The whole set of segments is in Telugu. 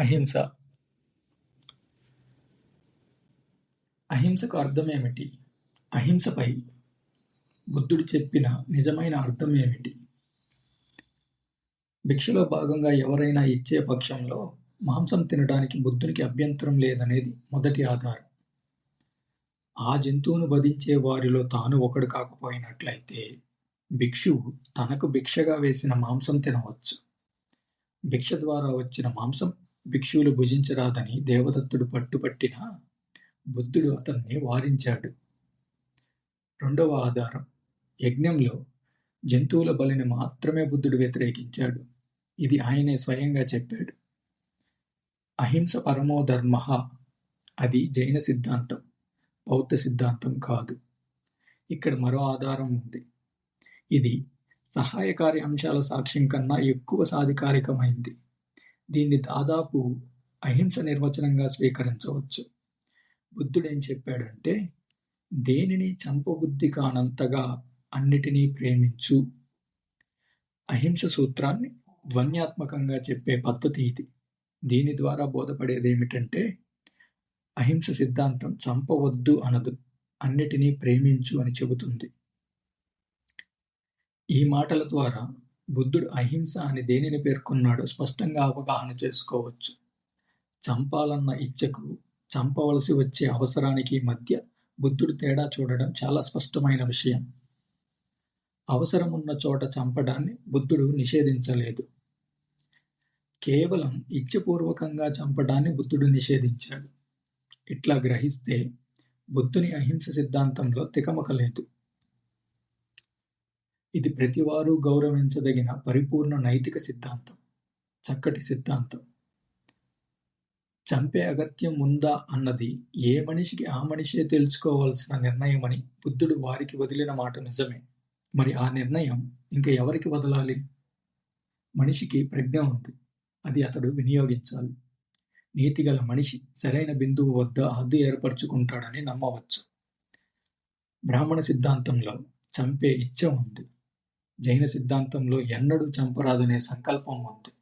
అహింస. అహింసకు అర్థం ఏమిటి? అహింసపై బుద్ధుడు చెప్పిన నిజమైన అర్థం ఏమిటి? భిక్షలో భాగంగా ఎవరైనా ఇచ్చే పక్షంలో మాంసం తినడానికి బుద్ధునికి అభ్యంతరం లేదనేది మొదటి ఆధారం. ఆ జంతువును వధించే వారిలో తాను ఒకడు కాకపోయినట్లయితే భిక్షువు తనకు భిక్షగా వేసిన మాంసం తినవచ్చు. భిక్ష ద్వారా వచ్చిన మాంసం భిక్షువులు భుజించరాదని దేవదత్తుడు పట్టుపట్టినా బుద్ధుడు అతన్ని వారించాడు. రెండవ ఆధారం. యజ్ఞంలో జంతువుల బలిని మాత్రమే బుద్ధుడు వ్యతిరేకించాడు. ఇది ఆయనే స్వయంగా చెప్పాడు. అహింస పరమో ధర్మ. అది జైన సిద్ధాంతం. బౌద్ధ సిద్ధాంతం కాదు. ఇక్కడ మరో ఆధారం ఉంది. ఇది సహాయకారి అంశాల సాక్ష్యం కన్నా ఎక్కువ సాధికారికమైంది. దీన్ని దాదాపు అహింస నిర్వచనంగా స్వీకరించవచ్చు. బుద్ధుడేం చెప్పాడంటే దేనిని చంపబుద్ధి కానంతగా అన్నిటినీ ప్రేమించు. అహింస సూత్రాన్ని ధ్వన్యాత్మకంగా చెప్పే పద్ధతి ఇది. దీని ద్వారా బోధపడేది ఏమిటంటే అహింస సిద్ధాంతం చంపవద్దు అనదు అన్నిటినీ ప్రేమించు అని చెబుతుంది. ఈ మాటల ద్వారా బుద్ధుడు అహింస అని దేనిని పేర్కొన్నాడో స్పష్టంగా అవగాహన చేసుకోవచ్చు. చంపాలన్న ఇచ్చకు చంపవలసి వచ్చే అవసరానికి మధ్య బుద్ధుడు తేడా చూడడం చాలా స్పష్టమైన విషయం. అవసరమున్న చోట చంపడాన్ని బుద్ధుడు నిషేధించలేదు. కేవలం ఇచ్చపూర్వకంగా చంపడాన్ని బుద్ధుడు నిషేధించాడు. ఇట్లా గ్రహిస్తే బుద్ధుని అహింస సిద్ధాంతంలో తికమక లేదు. ఇది ప్రతివారు గౌరవించదగిన పరిపూర్ణ నైతిక సిద్ధాంతం చక్కటి సిద్ధాంతం. చంపే అగత్యం ఉందా అన్నది ఏ మనిషికి ఆ మనిషే తెలుసుకోవాల్సిన నిర్ణయమని బుద్ధుడు వారికి వదిలిన మాట నిజమే. మరి ఆ నిర్ణయం ఇంకా ఎవరికి వదలాలి? మనిషికి ప్రజ్ఞ ఉంది అది అతడు వినియోగించాలి. నీతిగల మనిషి సరైన బిందువు వద్ద హద్దు ఏర్పరచుకుంటాడని నమ్మవచ్చు. బ్రాహ్మణ సిద్ధాంతంలో చంపే ఇచ్చ ఉంది జైన సిద్ధాంతంలో ఎన్నడూ చంపరాదనే సంకల్పం ఉంది.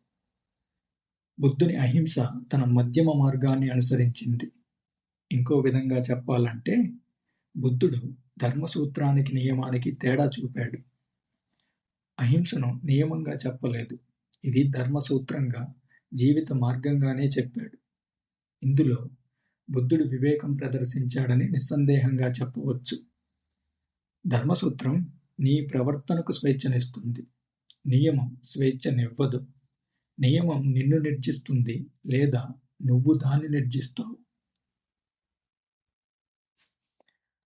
బుద్ధుని అహింస తన మధ్యమ మార్గాన్ని అనుసరించింది. ఇంకో విధంగా చెప్పాలంటే బుద్ధుడు ధర్మసూత్రానికి నియమానికి తేడా చూపాడు. అహింసను నియమంగా చెప్పలేదు. ఇది ధర్మసూత్రంగా జీవిత మార్గంగానే చెప్పాడు. ఇందులో బుద్ధుడు వివేకం ప్రదర్శించాడని నిస్సందేహంగా చెప్పవచ్చు. ధర్మసూత్రం నీ ప్రవర్తనకు స్వేచ్ఛనిస్తుంది. నియమం స్వేచ్ఛనివ్వదు. నియమం నిన్ను నిర్జిస్తుంది లేదా నువ్వు దాన్ని నిర్జిస్తావు.